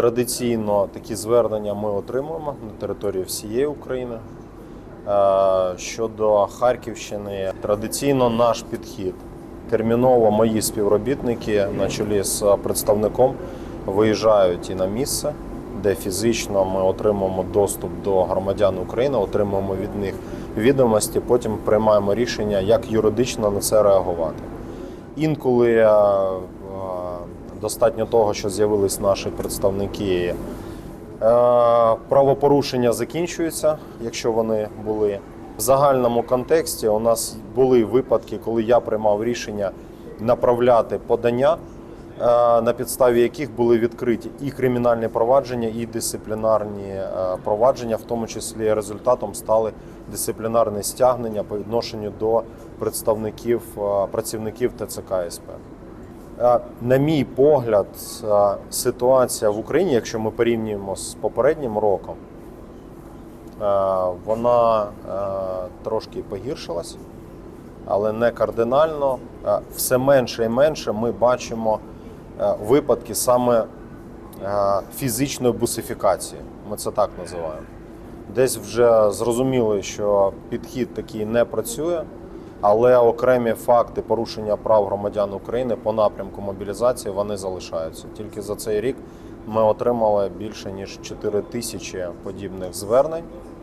Традиційно такі звернення ми отримуємо на території всієї України. Е, Щодо Харківщини, традиційно наш підхід. Терміново мої співробітники на чолі з представником виїжджають і на місце, де фізично ми отримуємо доступ до громадян України, отримуємо від них відомості, потім приймаємо рішення, як юридично на це реагувати. Інколи е, е, достатньо того, що з'явились наші представники. Е, Правопорушення закінчуються, якщо вони були. В загальному контексті у нас були випадки, коли я приймав рішення направляти подання, е, на підставі яких були відкриті і кримінальні провадження, і дисциплінарні е, провадження, в тому числі результатом стали дисциплінарні стягнення по відношенню до представників працівників ТЦК СП. Е, На мій погляд, е, ситуація в Україні, якщо ми порівнюємо з попереднім роком, е, вона трошки погіршилась, але не кардинально. Все менше і менше ми бачимо випадки саме фізичної бусифікації. Ми це так називаємо. Десь вже зрозуміли, що підхід такий не працює, але окремі факти порушення прав громадян України по напрямку мобілізації вони залишаються. Тільки за цей рік ми отримали більше ніж 4 тисячі подібних звернень.